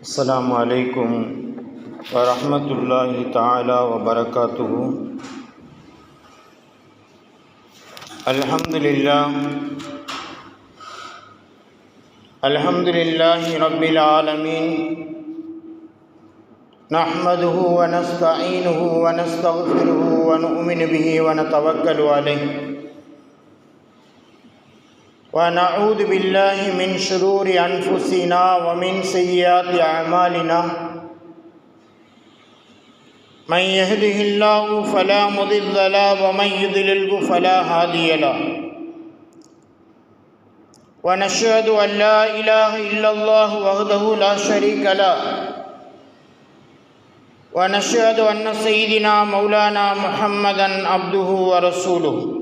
السلام علیکم ورحمۃ اللہ تعالی وبرکاتہ۔ الحمد للہ الحمد للہ رب العالمین۔ نحمده ونستعینه ونستغفره ونؤمن به ونتوکل علیہ۔ ونعوذ بالله من شرور أنفسنا ومن سيئات أعمالنا. من يهده الله فلا مضل له ومن يضلله فلا هادي له. ونشهد أن لا إله إلا الله وحده لا شريك له. ونشهد أن سيدنا مولانا محمدا عبده ورسوله.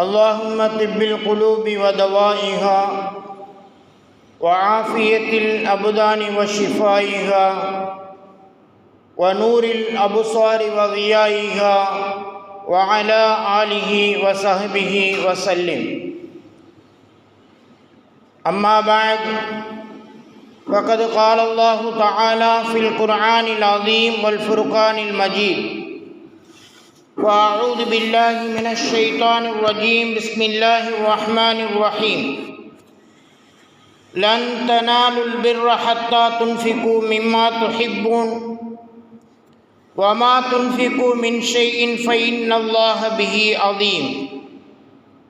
اللهم طب القلوب ودوائها وعافية الأبدان وشفائها ونور الأبصار وضيائها وعلى آله وصحبه وسلم. أما بعد فقد قال الله تعالى في القرآن العظيم والفرقان المجيد. وأعوذ بالله من الشيطان الرجيم بسم الله الرحمن الرحيم لن تنالوا البر حتى تنفقوا مما تحبون وما تنفقوا من شيء فإن الله به عظيم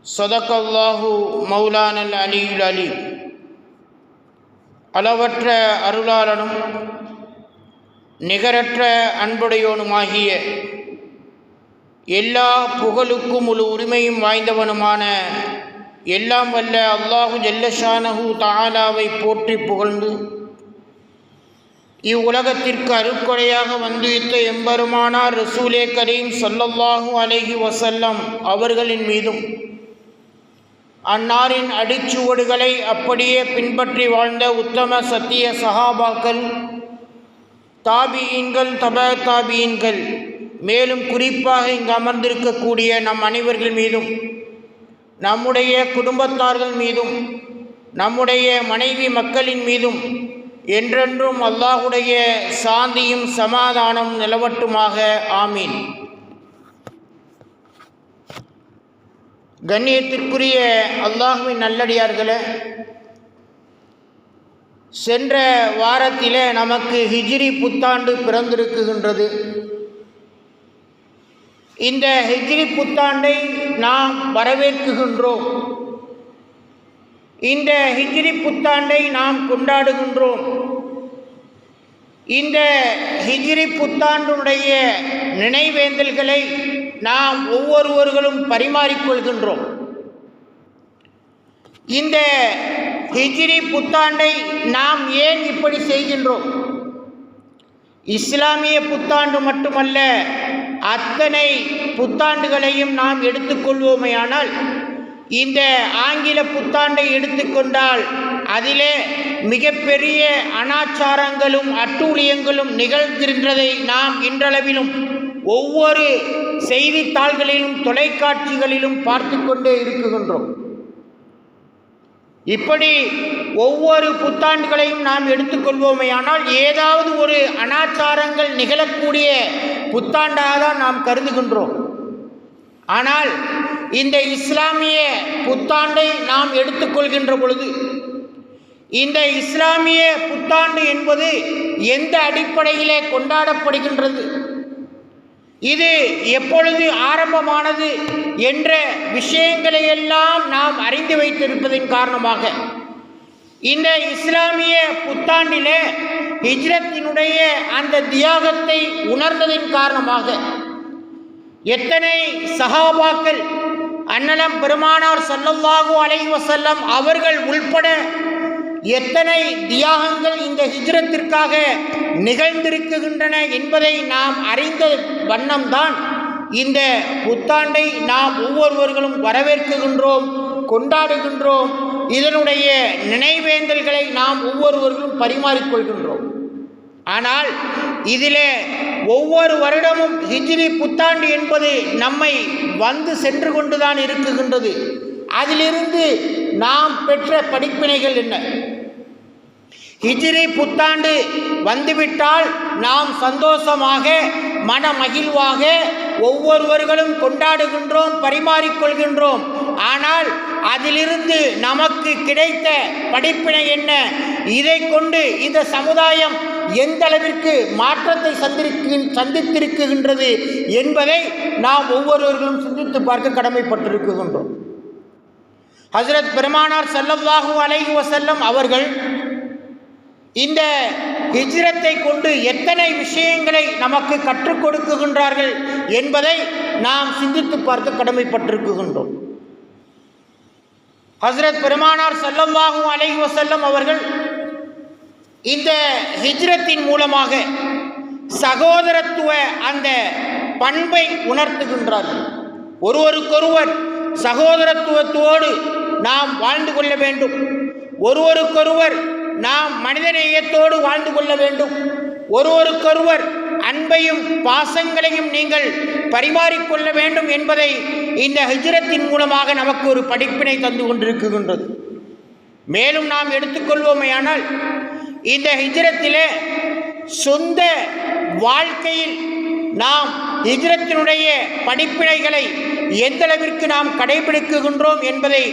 صدق الله مولانا العلي العليم அளவற்ற அருளாளனும் நிகரற்ற அன்புடையோனுமாகிய எல்லா புகழுக்கும் முழு உரிமையும் வாய்ந்தவனுமான எல்லாம் வல்ல அல்லாஹு ஜல்லஷானஹு தாலாவை போற்றி புகழ்ந்து இவ்வுலகத்திற்கு அருக்கொடையாக வந்துவித்த எம்பெருமானார் ரசூலே கரீம் சொல்லல்லாஹு அலஹி வசல்லம் அவர்களின் மீதும் அன்னாரின் அடிச்சுவடுகளை அப்படியே பின்பற்றி வாழ்ந்த உத்தம சத்திய சஹாபாக்கள் தாபியீன்கள் தப தாபியீன்கள் மேலும் குறிப்பாக இங்கு அமர்ந்திருக்கக்கூடிய நம் அனைவர்கள் மீதும் நம்முடைய குடும்பத்தார்கள் மீதும் நம்முடைய மனைவி மக்களின் மீதும் என்றென்றும் அல்லாஹுடைய சாந்தியும் சமாதானம் நிலவட்டுமாக. ஆமீன். கண்ணியத்திற்குரிய அல்லாஹுவின் நல்லடியார்களே சென்ற வாரத்திலே நமக்கு ஹிஜ்ரி புத்தாண்டு பிறந்திருக்குகின்றது. இந்த ஹிஜ்ரி புத்தாண்டை நாம் வரவேற்குகின்றோம். இந்த ஹிஜ்ரி புத்தாண்டை நாம் கொண்டாடுகின்றோம். இந்த ஹிஜ்ரி புத்தாண்டுடைய நினைவேந்தல்களை நாம் ஒவ்வொருவர்களும் பரிமாறிக்கொள்கின்றோம். இந்த ஹிஜ்ரி புத்தாண்டை நாம் ஏன் இப்படி செய்கின்றோம்? இஸ்லாமிய புத்தாண்டு மட்டுமல்ல அத்தனை புத்தாண்டுகளையும் நாம் எடுத்துக்கொள்வோமையானால் இந்த ஆங்கில புத்தாண்டை எடுத்துக்கொண்டால் அதிலே மிகப்பெரிய அனாச்சாரங்களும் அட்டூழியங்களும் நிகழ்கின்றதை நாம் இன்றளவிலும் ஒவ்வொரு செய்தித்தாள்களிலும் தொலைக்காட்சிகளிலும் பார்த்து கொண்டே இருக்குகின்றோம். இப்படி ஒவ்வொரு புத்தாண்டுகளையும் நாம் எடுத்துக்கொள்வோமேயானால் ஏதாவது ஒரு அனாச்சாரங்கள் நிகழக்கூடிய புத்தாண்டாக தான் நாம் கருதுகின்றோம். ஆனால் இந்த இஸ்லாமிய புத்தாண்டை நாம் எடுத்துக்கொள்கின்ற பொழுது இந்த இஸ்லாமிய புத்தாண்டு என்பது எந்த அடிப்படையிலே கொண்டாடப்படுகின்றது? இது எப்பொழுது ஆரம்பமானது என்ற விஷயங்களையெல்லாம் நாம் அறிந்து வைத்திருப்பதன் காரணமாக. இந்த இஸ்லாமிய புத்தாண்டிலே ஹிஜ்ரத்தினுடைய அந்த தியாகத்தை உணர்ந்ததின் காரணமாக எத்தனை சகாபாக்கள் அன்னலம் பெருமானார் சல்லல்லாஹு அலைவசல்லம் அவர்கள் உள்பட எத்தனை தியாகங்கள் இந்த ஹிஜ்ரத்திற்காக நிகழ்ந்திருக்குகின்றன என்பதை நாம் அறிந்த வண்ணம்தான். இந்த புத்தாண்டை நாம் ஒவ்வொருவர்களும் வரவேற்குகின்றோம் கொண்டாடுகின்றோம். இதனுடைய நினைவேந்தல்களை நாம் ஒவ்வொருவர்களும் பரிமாறிக்கொள்கின்றோம். ஆனால் இதிலே ஒவ்வொரு வருடமும் ஹிஜ்ரி புத்தாண்டு என்பது நம்மை வந்து சென்று கொண்டுதான் இருக்குகின்றது. அதிலிருந்து நாம் பெற்ற படிப்பினைகள் என்ன? ஹிஜிரி புத்தாண்டு வந்துவிட்டால் நாம் சந்தோஷமாக மன மகிழ்வாக ஒவ்வொருவர்களும் கொண்டாடுகின்றோம் பரிமாறிக்கொள்கின்றோம். ஆனால் அதிலிருந்து நமக்கு கிடைத்த படிப்பினை என்ன? இதை கொண்டு இந்த சமுதாயம் எந்த அளவிற்கு மாற்றத்தை சந்திருக்கு சந்தித்திருக்குகின்றது என்பதை நாம் ஒவ்வொருவர்களும் சிந்தித்து பார்க்க கடமைப்பட்டிருக்கின்றோம். ஹசரத் பெருமானார் செல்லவாகு அலைஹி வஸல்லம் அவர்கள் இந்த ஹிஜ்ரத்தை கொண்டு எத்தனை விஷயங்களை நமக்கு கற்றுக் கொடுக்குகின்றார்கள் என்பதை நாம் சிந்தித்து பார்க்க கடமைப்பட்டிருக்குகின்றோம். ஹஸ்ரத் பெருமானார் செல்லம்பாகும் அலைஹி செல்லம் அவர்கள் இந்த ஹிஜ்ரத்தின் மூலமாக சகோதரத்துவ அந்த பண்பை உணர்த்துகின்றார்கள். ஒருவருக்கொருவர் சகோதரத்துவத்தோடு நாம் வாழ்ந்து கொள்ள வேண்டும். ஒருவருக்கொருவர் நாம் மனிதநேயத்தோடு வாழ்ந்து கொள்ள வேண்டும். ஒருவருக்கொருவர் அன்பையும் பாசங்களையும் நீங்கள் பரிமாறிக்கொள்ள வேண்டும் என்பதை இந்த ஹிஜ்ரத்தின் மூலமாக நமக்கு ஒரு படிப்பினை தந்து கொண்டிருக்கின்றது. மேலும் நாம் எடுத்துக்கொள்வோமேயானால் இந்த ஹிஜ்ரத்திலே சொந்த வாழ்க்கையில் நாம் ஹிஜ்ரத்தினுடைய படிப்பினைகளை எந்தளவிற்கு நாம் கடைபிடிக்குகின்றோம் என்பதை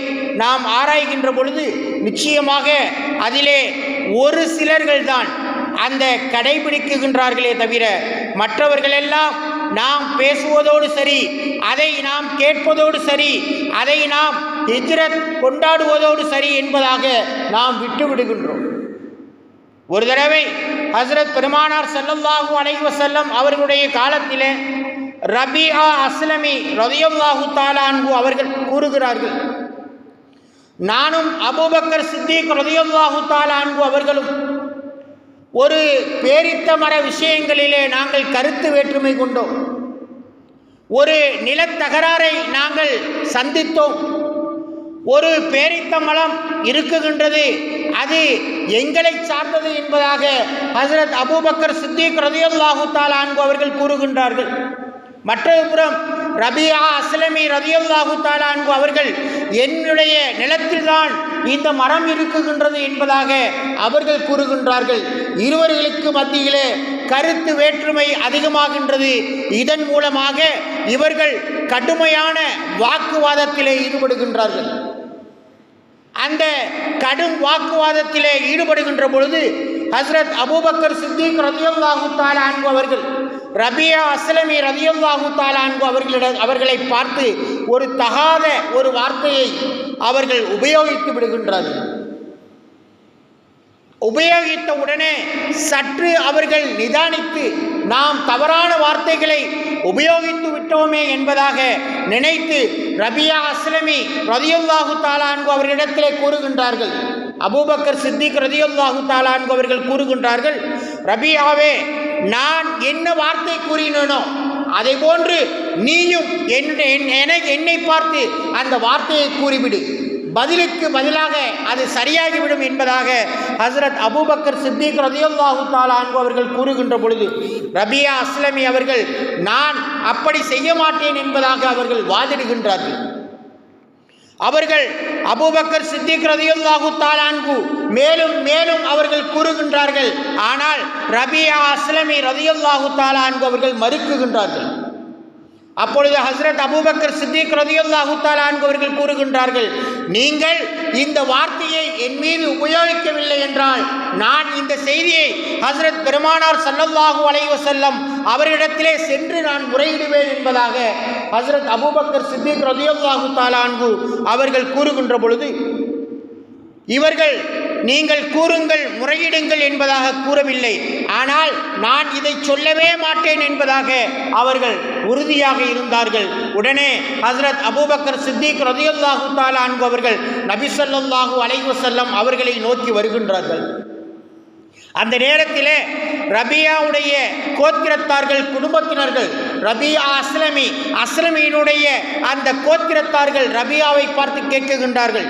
நாம் ஆராய்கின்ற பொழுது நிச்சயமாக அதிலே ஒரு சிலர்கள் தான் அந்த கடைபிடிக்குகின்றார்களே தவிர மற்றவர்களெல்லாம் நாம் பேசுவதோடு சரி அதை நாம் கேட்பதோடு சரி அதை நாம் ஹிஜ்ரத் கொண்டாடுவதோடு சரி என்பதாக நாம் விட்டு விடுகின்றோம். ஒரு தடவை ஹஸ்ரத் பெருமானார் ஸல்லல்லாஹு அலைஹி செல்லம் அவர்களுடைய காலத்திலே ரபிஆ அஸ்லமி ரதியல்லாஹு தாலான்கு அவர்கள் கூறுகிறார்கள் நானும் அபூபக்கர் சித்திக் ரதியல்லாஹு தாலான்கு அவர்களும் ஒரு பேரித்த மர விஷயங்களிலே நாங்கள் கருத்து வேற்றுமை கொண்டோம். ஒரு நிலத்தகராறை நாங்கள் சந்தித்தோம். ஒரு பேரித்த மலம் இருக்குகின்றது அது எங்களை சார்ந்தது என்பதாக ஹசரத் அபூபக்கர் சித்திக் ரதியல்லாஹு தாலான்கு அவர்கள் கூறுகின்றார்கள். மற்றொரு புறம் ரபியா அஸ்லமி ரதியுல்லாஹு தாலான்கு அவர்கள் என்னுடைய நிலத்தில்தான் இந்த மரம் இருக்குகின்றது என்பதாக அவர்கள் கூறுகின்றார்கள். இருவர்களுக்கு மத்தியிலே கருத்து வேற்றுமை அதிகமாகின்றது. இதன் மூலமாக இவர்கள் கடுமையான வாக்குவாதத்திலே ஈடுபடுகின்றார்கள். அந்த கடும் வாக்குவாதத்திலே ஈடுபடுகின்ற பொழுது ஹசரத் அபூபக்கர் சித்திக் ரதியல்லாஹு தாலான்கு அவர்கள் ரபியா அஸ்லமி ரதியுல்லாஹு தாலான்கு அவர்களிடம் அவர்களை பார்த்து ஒரு தகாத ஒரு வார்த்தையை அவர்கள் உபயோகித்து விடுகின்றார்கள் உபயோகித்த உடனே சற்று அவர்கள் நிதானித்து நாம் தவறான வார்த்தைகளை உபயோகித்து விட்டோமே என்பதாக நினைத்து ரபியா அஸ்லமி ரதியுல்லாஹு தாலான்கு அவர்களிடத்திலே கூறுகின்றார்கள். அபூபக்கர் சித்திக் ரதியுல்லாஹு தாலான்கு அவர்கள் கூறுகின்றார்கள் ரபியாவே நான் என்ன வார்த்தை கூறினேனோ அதை போன்று நீயும் என்னை என்னை பார்த்து அந்த வார்த்தையை கூறிவிடு. பதிலுக்கு பதிலாக அது சரியாகிவிடும் என்பதாக ஹசரத் அபூபக்கர் சித்திக் ரதியுல்லாஹு அன்பு அவர்கள் கூறுகின்ற பொழுது ரபியா அஸ்லமி அவர்கள் நான் அப்படி செய்ய மாட்டேன் என்பதாக அவர்கள் வாதிடுகின்றார்கள். அவர்கள் அபூபக்கர் சித்திக் ரதியுல்லாஹு தாலான்கு மேலும் மேலும் அவர்கள் கூறுகின்றார்கள். ஆனால் ரபியா அஸ்லமி ரதியுல்லாஹு தாலான்கு அவர்கள் மறுக்குகின்றார்கள். அப்பொழுது ஹஸ்ரத் அபூபக்கர் சித்திக் ரதியுல்லாஹு தாலான்கு அவர்கள் கூறுகின்றார்கள் நீங்கள் இந்த வார்த்தையை என் மீது உபயோகிக்கவில்லை என்றால் நான் இந்த செய்தியை ஹஸ்ரத் பெருமானார் சல்லல்லாஹு அலைவசல்லம் வஸல்லம் அவரிடத்திலே சென்று நான் முறையிடுவேன் என்பதாக ஹஸ்ரத் அபூபக்கர் சித்திக் ரதியுல்லாஹு தாலான்கு அவர்கள் கூறுகின்ற பொழுது இவர்கள் நீங்கள் கூறுங்கள் முறையிடுங்கள் என்பதாக கூறவில்லை. ஆனால் நான் இதை சொல்லவே மாட்டேன் என்பதாக அவர்கள் உறுதியாக இருந்தார்கள். உடனே ஹசரத் அபூபக்கர் சித்திக் ரதியுல்லாஹு தாலான்கு அவர்கள் நபி அலைவசல்லம் அவர்களை நோக்கி வருகின்றார்கள். அந்த நேரத்திலே ரபியாவுடைய கோத்திரத்தார்கள் குடும்பத்தினர்கள் ரபியா அஸ்லமி அஸ்லமியினுடைய அந்த கோத்திரத்தார்கள் ரபியாவை பார்த்து கேட்குகின்றார்கள்.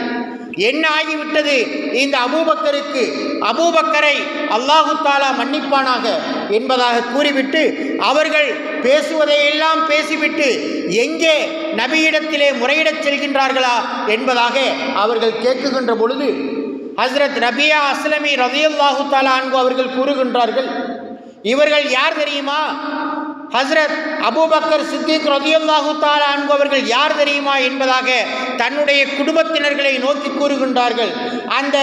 என்ன ஆகிவிட்டது? இந்த அபூபக்கருக்கு அபூபக்கரை அல்லாஹு தாலா மன்னிப்பானாக என்பதாக கூறிவிட்டு அவர்கள் பேசுவதையெல்லாம் பேசிவிட்டு எங்கே நபியிடத்திலே முறையிடச் செல்கின்றார்களா என்பதாக அவர்கள் கேட்குகின்ற பொழுது ஹஸ்ரத் ரபியா அஸ்லமி ரதியுல்லாஹு தாலா அன்பு அவர்கள் கூறுகின்றார்கள் இவர்கள் யார் தெரியுமா? ஹஸ்ரத் அபுபக்கர் சித்திக் ரதியுல்லாஹு தாலா அன்பு அவர்கள் யார் தெரியுமா என்பதாக தன்னுடைய குடும்பத்தினர்களை நோக்கி கூறுகின்றார்கள். அந்த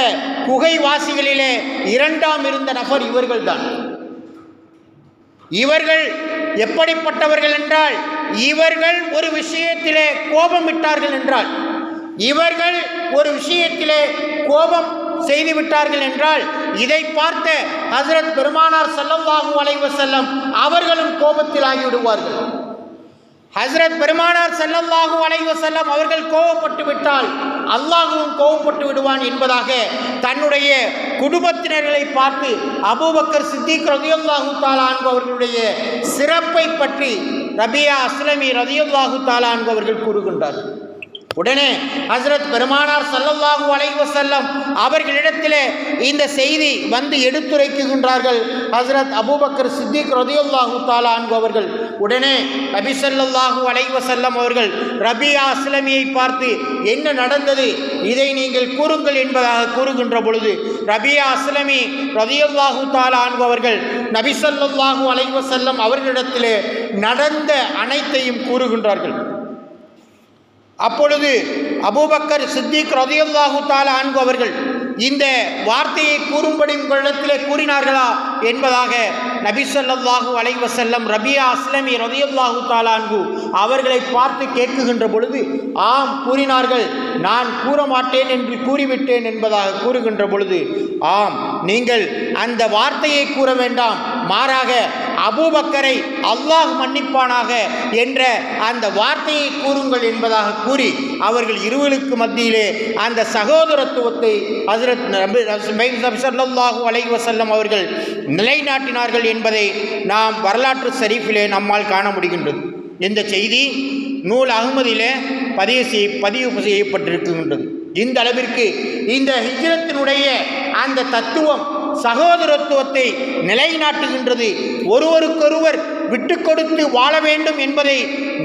குகைவாசிகளிலே இரண்டாம் இருந்த நபர் இவர்கள்தான். இவர்கள் எப்படிப்பட்டவர்கள் என்றால் இவர்கள் ஒரு விஷயத்திலே கோபமிட்டார்கள் என்றால் இவர்கள் ஒரு விஷயத்திலே கோபம் செய்து விட்டார்கள் என்றால் இதை பார்த்த ஹசரத் பெருமானார் ஸல்லல்லாஹு அலைஹி செல்லம் அவர்களும் கோபத்தில் ஆகிவிடுவார்கள். ஹசரத் பெருமானார் ஸல்லல்லாஹு அலைஹி செல்லம் அவர்கள் கோபப்பட்டு விட்டால் அல்லாஹுவும் கோபப்பட்டு விடுவான் என்பதாக தன்னுடைய குடும்பத்தினர்களை பார்த்து அபூபக்கர் சித்திக் ரதியுல்லாஹு தாலா என்பவர்களுடைய சிறப்பை பற்றி ரபியா அஸ்லமி ரதியுல்லாஹு தாலா என்பவர்கள் கூறுகின்றார்கள். உடனே ஹசரத் பெருமானார் சல்லல்லாஹு அலைவ செல்லம் அவர்களிடத்திலே இந்த செய்தி வந்து எடுத்துரைக்குகின்றார்கள். ஹசரத் அபூபக்கர் சித்திக் ரதியுல்லாஹு தாலா அன்பு அவர்கள் உடனே நபி சல்லல்லாஹு அலைவ செல்லம் அவர்கள் ரபியா அஸ்லமியை பார்த்து என்ன நடந்தது? இதை நீங்கள் கூறுங்கள் என்பதாக கூறுகின்ற பொழுது ரபியா அஸ்லமி ரதியுல்லாஹு தாலா அன்பு அவர்கள் நபி ஸல்லல்லாஹு அலைவ செல்லம் அவர்களிடத்திலே நடந்த அனைத்தையும் கூறுகின்றார்கள். அப்பொழுது அபூபக்கர் சித்திக் ரதியுல்லாஹு தாலா அன்பு அவர்கள் இந்த வார்த்தையை கூறும்படி உங்களிடத்திலே கூறினார்களா என்பதாக நபி ஸல்லல்லாஹு அலைஹி ரபியா அஸ்லமி ரதியுல்லாஹு தாலா அன்பு அவர்களை பார்த்து கேட்குகின்ற பொழுது ஆம் கூறினார்கள். நான் கூற மாட்டேன் என்று கூறிவிட்டேன் என்பதாக கூறுகின்ற பொழுது ஆம் நீங்கள் அந்த வார்த்தையை கூற வேண்டாம். மாறாக அபூபக்கரை அல்லாஹ் மன்னிப்பானாக என்ற அந்த வார்த்தையை கூறுங்கள் என்பதாக கூறி அவர்கள் இருவருக்கு மத்தியிலே அந்த சகோதரத்துவத்தை ஹசரத் சல்லாஹூ அலைஹி வசல்லம் அவர்கள் நிலைநாட்டினார்கள் என்பதை நாம் வரலாற்று சரிஃபிலே நம்மால் காண முடிகின்றது. இந்த செய்தி நூல் அகமதிலே பதிவு செய் பதிவு செய்யப்பட்டிருக்கின்றது. இந்த அளவிற்கு இந்த ஹிஜ்ரத்தினுடைய அந்த தத்துவம் சகோதரத்துவத்தை நிலைநாட்டுகின்றது. ஒருவருக்கொருவர் விட்டு கொடுத்து வாழ வேண்டும் என்பதை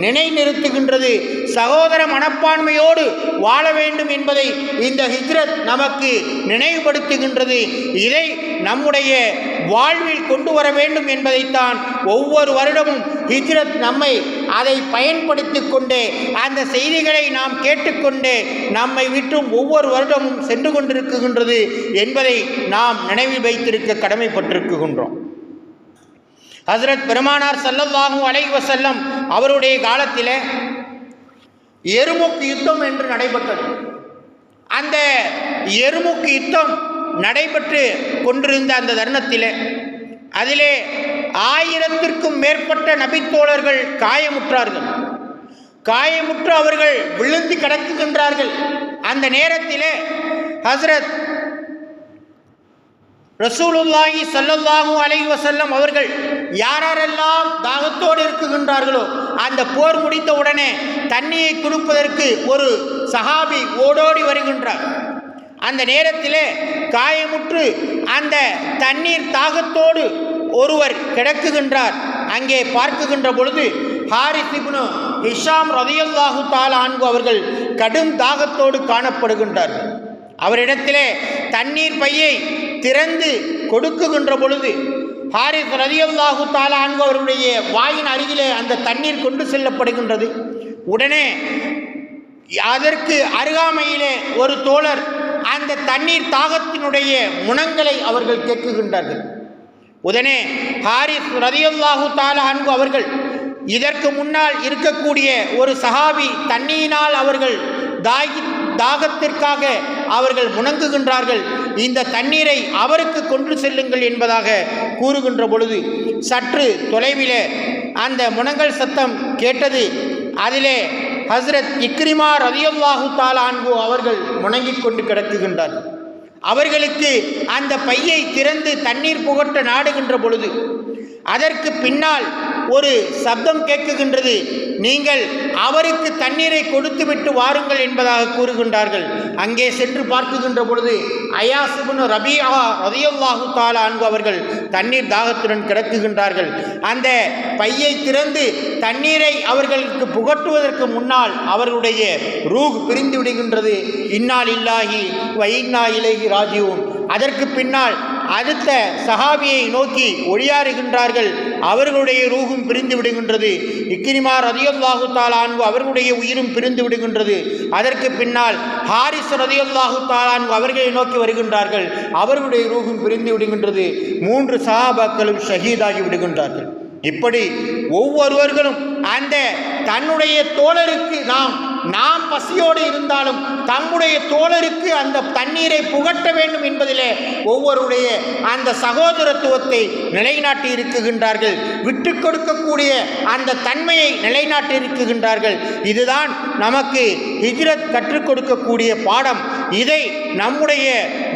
நினைநிறுத்துகின்றது சகோதர மனப்பான்மையோடு வாழ வேண்டும் என்பதை இந்த ஹிஜ்ரத் நமக்கு நினைவுபடுத்துகின்றது. இதை நம்முடைய வாழ்வில் கொண்டு வர வேண்டும் என்பதைத்தான் ஒவ்வொரு வருடமும் ஹிஜ்ரத் நம்மை அதை பயன்படுத்தி கொண்டே அந்த செய்திகளை நாம் கேட்டுக்கொண்டு நம்மை விட்டும் ஒவ்வொரு வருடமும் சென்று கொண்டிருக்கின்றது என்பதை நாம் நினைவில் வைத்திருக்க கடமைப்பட்டிருக்குகின்றோம் ஹசரத் பெருமானார் செல்லவாகும் அலைவசல்லம் அவருடைய காலத்திலே எருமுக்கு யுத்தம் என்று நடைபெற்றது. அந்த எருமுக்கு யுத்தம் நடைபெற்று கொண்டிருந்த அந்த தருணத்திலே அதிலே ஆயிரத்திற்கும் மேற்பட்ட நபித்தோழர்கள் காயமுற்றார்கள். காயமுற்று அவர்கள் விழுந்து கிடக்குகின்றார்கள். அந்த நேரத்திலே ஹசரத் ரசூலுல்லாஹி ஸல்லல்லாஹு அலைஹி வசல்லம் அவர்கள் யாரெல்லாம் தாகத்தோடு இருக்குகின்றார்களோ அந்த போர் முடிந்த உடனே தண்ணியை கொடுப்பதற்கு ஒரு சஹாபி ஓடோடி வருகின்றார். அந்த நேரத்திலே காயமுற்று அந்த தண்ணீர் தாகத்தோடு ஒருவர் கிடக்குகின்றார். அங்கே பார்க்குகின்ற பொழுது ஹாரிஸ் இப்னு ஹிஷாம் ரதியல்லாஹு தாலா அன்பு அவர்கள் கடும் தாகத்தோடு காணப்படுகின்றார்கள். அவரிடத்திலே தண்ணீர் பையை திறந்து கொடுக்குகின்ற பொழுது ஹாரிஸ் ரதியல்லாஹு தாலா அன்பு அவருடைய வாயின் அருகிலே அந்த தண்ணீர் கொண்டு செல்லப்படுகின்றது. உடனே அதற்கு அருகாமையிலே ஒரு தோழர் அந்த தண்ணீர் தாகத்தினுடைய முனங்களை அவர்கள் கேட்குகின்றார்கள். உடனே ஹாரிஸ் ரதியுல்லாஹு தால அன்பு அவர்கள் இதற்கு முன்னால் இருக்கக்கூடிய ஒரு சஹாபி தண்ணியினால் அவர்கள் தாகி தாகத்திற்காக அவர்கள் முணங்குகின்றார்கள். இந்த தண்ணீரை அவருக்கு கொண்டு செல்லுங்கள் என்பதாக கூறுகின்ற பொழுது சற்று தொலைவிலே அந்த முனங்கல் சத்தம் கேட்டது. அதிலே ஹஸ்ரத் இக்ரிமா ரவியல்லாஹு தாலான்பு அவர்கள் முணங்கிக் கொண்டு கிடக்குகின்றார்கள் அவர்களுக்கு அந்த பையை திறந்து தண்ணீர் புகட்ட நாடுகின்ற பொழுது அதற்கு பின்னால் ஒரு சப்தம் கேட்குகின்றது. நீங்கள் அவருக்கு தண்ணீரை கொடுத்துவிட்டு வாருங்கள் என்பதாக கூறுகின்றார்கள். அங்கே சென்று பார்க்குகின்ற பொழுது அயாசுபுன் ரபியா ரதியல்லாஹு தாலா அன்பு அவர்கள் தண்ணீர் தாகத்துடன் கிடக்குகின்றார்கள். அந்த பையை திறந்து தண்ணீரை அவர்களுக்கு புகட்டுவதற்கு முன்னால் அவர்களுடைய ரூஹ் பிரிந்து விடுகின்றது. இன்னால் இல்லாஹி வைன்னா இலகி ராஜீவும் அதற்கு பின்னால் அடுத்த சஹாபியை நோக்கி ஒளியாறுகின்றார்கள் அவர்களுடைய ரூகும் பிரிந்து விடுகின்றது. இக்கிரிமா ரதியல்லாஹு தாலான்கு அவர்களுடைய உயிரும் பிரிந்து விடுகின்றது. அதற்கு பின்னால் ஹாரிஸ் ரதியல்லாஹு தாலான்கு அவர்களை நோக்கி வருகின்றார்கள். அவர்களுடைய ரூகும் பிரிந்து விடுகின்றது. மூன்று சஹாபாக்களும் ஷஹீதாகி விடுகின்றார்கள். இப்படி ஒவ்வொருவர்களும் அந்த தன்னுடைய தோழருக்கு நாம் நாம் பசியோடு இருந்தாலும் தம்முடைய தோழருக்கு அந்த தண்ணீரை புகட்ட வேண்டும் என்பதிலே ஒவ்வொருடைய அந்த சகோதரத்துவத்தை நிலைநாட்டி இருக்குகின்றார்கள். விட்டு கொடுக்கக்கூடிய அந்த தன்மையை நிலைநாட்டி இருக்குகின்றார்கள். இதுதான் நமக்கு ஹிஜ்ரத் கற்றுக் கொடுக்கக்கூடிய பாடம். இதை நம்முடைய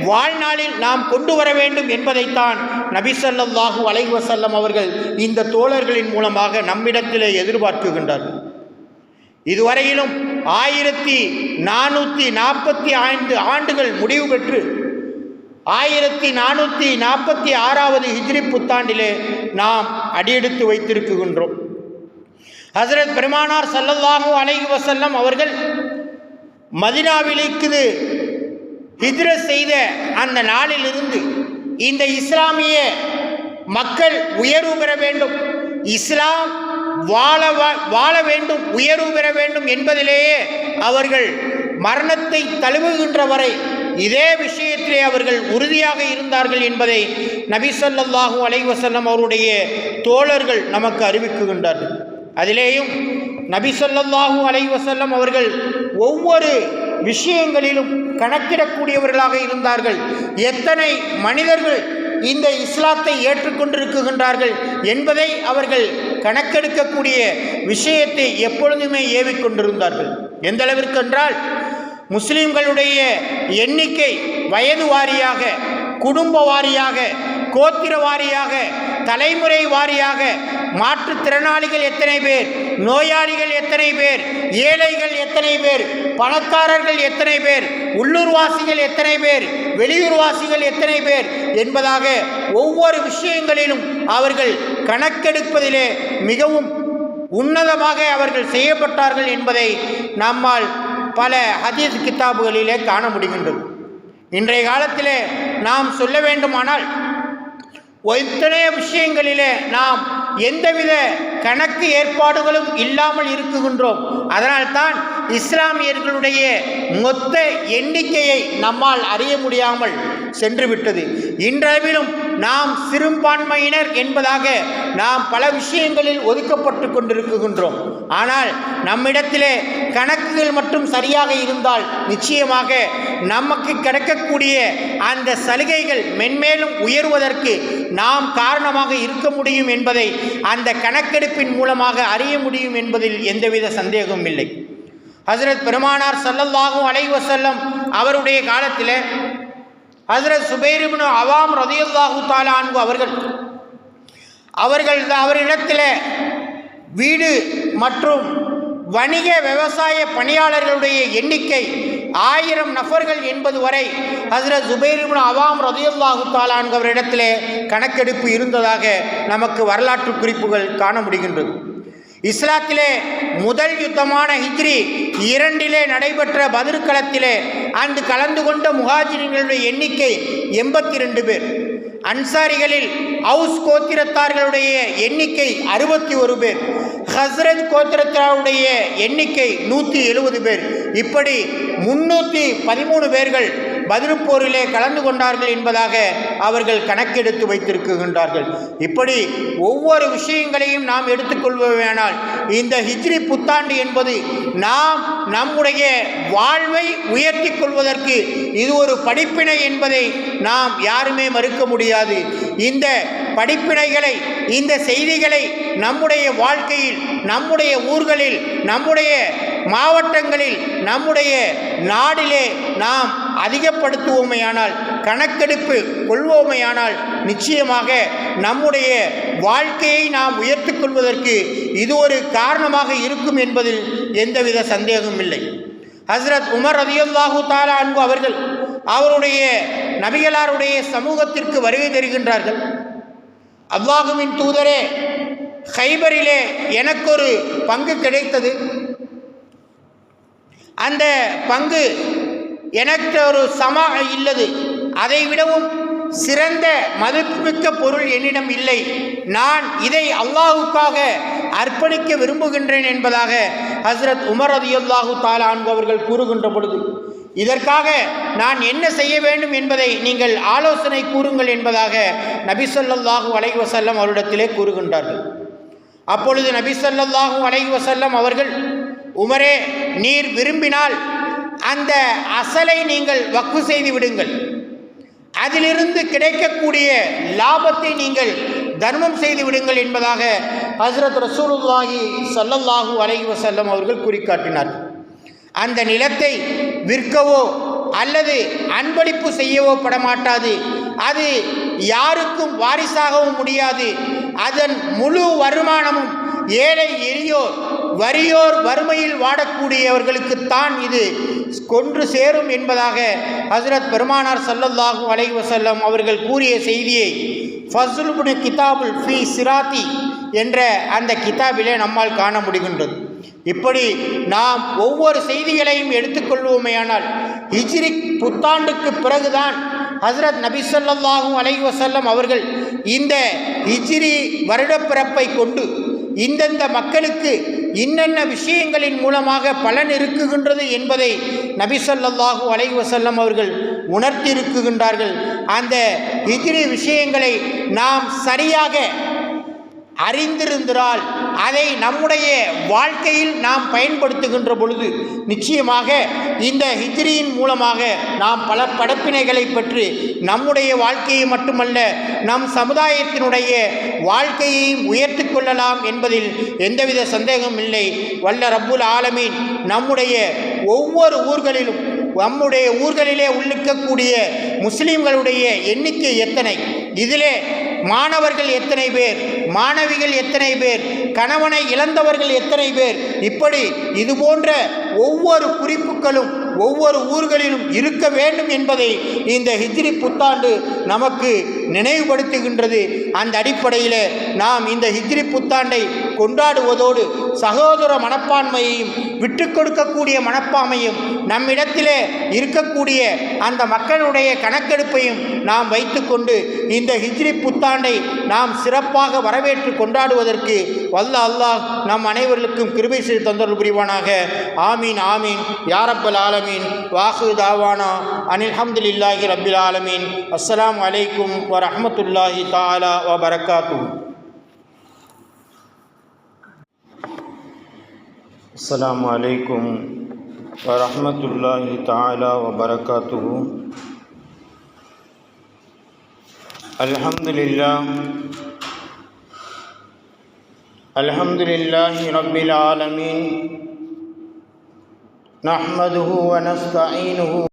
வாழ்நாளில் நாம் கொண்டு வர வேண்டும் என்பதைத்தான் நபிசல்லாஹூ அலைவசல்லம் அவர்கள் இந்த தோழர்களின் மூலமாக நம்மிடத்திலே எதிர்பார்க்குகின்றார்கள் இதுவரையிலும் ஆயிரத்தி நானூற்றி நாற்பத்தி ஐந்து ஆண்டுகள் முடிவு பெற்று ஆயிரத்தி நானூற்றி நாற்பத்தி ஆறாவது ஹிஜ்ரி புத்தாண்டிலே நாம் அடியெடுத்து வைத்திருக்குகின்றோம் ஹசரத் பெருமானார் சல்லல்லாஹூ அலைஹி வசல்லம் அவர்கள் மதினாவிலிக்குது ஹிஜ்ர செய்த அந்த நாளிலிருந்து இந்த இஸ்லாமிய மக்கள் உயர்வு பெற வேண்டும். இஸ்லாம் வாழ வா- வாழ வேண்டும் உயர்வு பெற வேண்டும் என்பதிலேயே அவர்கள் மரணத்தை தழுவுகின்ற வரை இதே விஷயத்திலே அவர்கள் உறுதியாக இருந்தார்கள் என்பதை நபி அலைவசல்லம் அவருடைய தோழர்கள் நமக்கு அறிவிக்குகின்றார்கள். அதிலேயும் நபி அலைவசல்லம் அவர்கள் ஒவ்வொரு விஷயங்களிலும் கணக்கிடக்கூடியவர்களாக இருந்தார்கள். எத்தனை மனிதர்கள் இந்த இஸ்லாத்தை ஏற்றுக்கொண்டிருக்குகின்றார்கள் என்பதை அவர்கள் கணக்கெடுக்கக்கூடிய விஷயத்தை எப்பொழுதுமே ஏவிக்கொண்டிருந்தார்கள். எந்த அளவிற்கு என்றால் முஸ்லீம்களுடைய எண்ணிக்கை வயது வாரியாக குடும்ப வாரியாக கோத்திர வாரியாக தலைமுறை வாரியாக மாற்றுத்திறனாளிகள் எத்தனை பேர் நோயாளிகள் எத்தனை பேர் ஏழைகள் எத்தனை பேர் பணக்காரர்கள் எத்தனை பேர் உள்ளூர்வாசிகள் எத்தனை பேர் வெளியூர்வாசிகள் எத்தனை பேர் என்பதாக ஒவ்வொரு விஷயங்களிலும் அவர்கள் கணக்கெடுப்பதிலே மிகவும் உன்னதமாக அவர்கள் செய்யப்பட்டார்கள் என்பதை நம்மால் பல ஹதீஸ் கித்தாபுகளிலே காண முடிகின்றது. இன்றைய காலத்திலே நாம் சொல்ல வேண்டுமானால் இத்தனைய விஷயங்களிலே நாம் எந்தவித கணக்கு ஏற்பாடுகளும் இல்லாமல் இருக்குகின்றோம். அதனால்தான் இஸ்லாமியர்களுடைய மொத்த எண்ணிக்கையை நம்மால் அறிய முடியாமல் சென்று விட்டது இன்றளவிலும் நாம் சிறுபான்மையினர் என்பதாக நாம் பல விஷயங்களில் ஒதுக்கப்பட்டு கொண்டிருக்கின்றோம். ஆனால் நம்மிடத்திலே கணக்குகள் மட்டும் சரியாக இருந்தால் நிச்சயமாக நமக்கு கிடைக்கக்கூடிய அந்த சலுகைகள் மென்மேலும் உயர்வதற்கு நாம் காரணமாக இருக்க முடியும் என்பதை அந்த கணக்கெடுப்பின் மூலமாக அறிய முடியும் என்பதில் எந்தவித சந்தேகமும் இல்லை. ஹசரத் பெருமானார் ஸல்லல்லாஹு அலைவசல்லம் அவருடைய காலத்தில் ஹசரத் சுபைரிபின் அவாம் ரதியுல்லாஹு தாலா அவர்கள் அவர்கள் அவரிடத்தில் வீடு மற்றும் வணிக விவசாய பணியாளர்களுடைய எண்ணிக்கை ஆயிரம் நபர்கள் என்பது வரை ஹசரத் ஜுபைரிபின் அவாம் ரதியுல்லாஹு தாலான் அவரிடத்திலே கணக்கெடுப்பு இருந்ததாக நமக்கு வரலாற்று குறிப்புகள் காண முடிகின்றது. இஸ்லாத்திலே முதல் யுத்தமான ஹிஜ்ரி இரண்டிலே நடைபெற்ற பதிர்களத்திலே அன்று கலந்து கொண்ட முகாஜிர்களுடைய எண்ணிக்கை எண்பத்தி ரெண்டு பேர். அன்சாரிகளில் அவுஸ் கோத்திரத்தார்களுடைய எண்ணிக்கை அறுபத்தி ஒரு பேர். ஹஸ்ரத் கோத்திரத்தாருடைய எண்ணிக்கை நூற்றி எழுபது பேர். இப்படி முன்னூற்றி பதிமூணு பேர்கள் பதிலுப்போரிலே கலந்து கொண்டார்கள் என்பதாக அவர்கள் கணக்கெடுத்து வைத்திருக்கின்றார்கள். இப்படி ஒவ்வொரு விஷயங்களையும் நாம் எடுத்துக்கொள்வேனால் இந்த ஹிஜ்ரி புத்தாண்டு என்பது நாம் நம்முடைய வாழ்வை உயர்த்தி கொள்வதற்கு இது ஒரு படிப்பினை என்பதை நாம் யாருமே மறுக்க முடியாது. இந்த படிப்பினைகளை இந்த செய்திகளை நம்முடைய வாழ்க்கையில் நம்முடைய ஊர்களில் நம்முடைய மாவட்டங்களில் நம்முடைய நாடிலே நாம் அதிகப்படுத்துவோமையானால் கணக்கெடுப்பு கொள்வோமையானால் நிச்சயமாக நம்முடைய வாழ்க்கையை நாம் உயர்த்து கொள்வதற்கு இது ஒரு காரணமாக இருக்கும் என்பதில் எந்தவித சந்தேகமும் இல்லை. ஹஸ்ரத் உமர் ரதியுல்லாஹு தாலா அன்பு அவர்கள் அவருடைய நபிகளாருடைய சமூகத்திற்கு வருகை தருகின்றார்கள். அல்லாஹுவின் தூதரே ஹைபரிலே எனக்கொரு பங்கு கிடைத்தது. அந்த பங்கு எனக்கு ஒரு சமா இல்லது. அதை விடவும் சிறந்த மதிப்புமிக்க பொருள் என்னிடம் இல்லை. நான் இதை அல்லாஹுக்காக அர்ப்பணிக்க விரும்புகின்றேன் என்பதாக ஹஸ்ரத் உமர் ரதியுல்லாஹு தாலான் அவர்கள் கூறுகின்ற பொழுது இதற்காக நான் என்ன செய்ய வேண்டும் என்பதை நீங்கள் ஆலோசனை கூறுங்கள் என்பதாக நபி ஸல்லல்லாஹு அலைஹி வஸல்லம் அவரிடத்திலே கூறுகின்றார்கள். அப்பொழுது நபி ஸல்லல்லாஹு அலைஹி வஸல்லம் அவர்கள் உமரே நீர் விரும்பினால் அந்த அசலை நீங்கள் வக்கு செய்து விடுங்கள். அதிலிருந்து கிடைக்கக்கூடிய லாபத்தை நீங்கள் தர்மம் செய்து விடுங்கள் என்பதாக ஹசரத் ரசூலுல்லாஹி ஸல்லல்லாஹு அலஹி வசல்லம் அவர்கள் குறிக்காட்டினார் அந்த நிலத்தை விற்கவோ அல்லது அன்பளிப்பு செய்யவோ படமாட்டாது. அது யாருக்கும் வாரிசாகவும் முடியாது. அதன் முழு வருமானமும் ஏழை எளியோர் வறியோர் வறுமையில் வாடக்கூடியவர்களுக்கு தான் இது கொன்று சேரும் என்பதாக ஹஸ்ரத் பெருமானார் சல்லல்லாஹு அலை வசல்லம் அவர்கள் கூறிய செய்தியை ஃபஸ்லுபுனு கிதாபுல் ஃபி சிராத்தி என்ற அந்த கிதாபிலே நம்மால் காண முடிகின்றது. இப்படி நாம் ஒவ்வொரு செய்திகளையும் எடுத்துக்கொள்வோமேயானால் ஹிஜ்ரி புத்தாண்டுக்கு பிறகுதான் ஹஸ்ரத் நபி ஸல்லல்லாஹு அலைஹி வஸல்லம் அவர்கள் இந்த ஹிஜ்ரி வருடப்பிறப்பை கொண்டு இந்தந்த மக்களுக்கு இன்னென்ன விஷயங்களின் மூலமாக பலன் இருக்குகின்றது என்பதை நபி அலை வசல்லம் வஸல்லம் அவர்கள் உணர்த்தியிருக்குகின்றார்கள். அந்த ஹிஜ்ரி விஷயங்களை நாம் சரியாக அறிந்திருந்தால் அதை நம்முடைய வாழ்க்கையில் நாம் பயன்படுத்துகின்ற பொழுது நிச்சயமாக இந்த ஹிஜ்ரியின் மூலமாக நாம் பல படப்பினைகளை பெற்று நம்முடைய வாழ்க்கையை மட்டுமல்ல நம் சமுதாயத்தினுடைய வாழ்க்கையையும் உயர்த்தி கொள்ளலாம் என்பதில் எந்தவித சந்தேகமும் இல்லை. வல்ல ரப்புல் ஆலமீன் நம்முடைய ஒவ்வொரு ஊர்களிலும் நம்முடைய ஊர்களிலே உள்ளிருக்கக்கூடிய முஸ்லீம்களுடைய எண்ணிக்கை எத்தனை? இதிலே மாணவர்கள் எத்தனை பேர்? மாணவிகள் எத்தனை பேர்? கணவனை இழந்தவர்கள் எத்தனை பேர்? இப்படி இது போன்ற ஒவ்வொரு குறிப்புகளும் ஒவ்வொரு ஊர்களிலும் இருக்க வேண்டும் என்பதை இந்த ஹிஜ்ரி புத்தாண்டு நமக்கு நினைவுபடுத்துகின்றது. அந்த அடிப்படையில் நாம் இந்த ஹிஜ்ரி புத்தாண்டை கொண்டாடுவதோடு சகோதர மனப்பான்மையையும் விட்டு கொடுக்கக்கூடிய மனப்பான்மையும் நம்மிடத்திலே இருக்கக்கூடிய அந்த மக்களுடைய கணக்கெடுப்பையும் நாம் வைத்துக்கொண்டு இந்த ஹிஜ்ரி புத்தாண்டை நாம் சிறப்பாக வரவேற்று கொண்டாடுவதற்கு வல்ல அல்லாஹ் நம் அனைவர்களுக்கும் கிருபை செய்து தந்தொருள் புரிவானாக. ஆமீன் ஆமீன். யாரப்பல் العالمين وآخر دعوانا أن الحمد لله رب العالمين. السلام عليكم ورحمة الله تعالى وبركاته. السلام عليكم ورحمة الله تعالى وبركاته. الحمد لله. الحمد لله رب العالمين. نحمده ونستعينه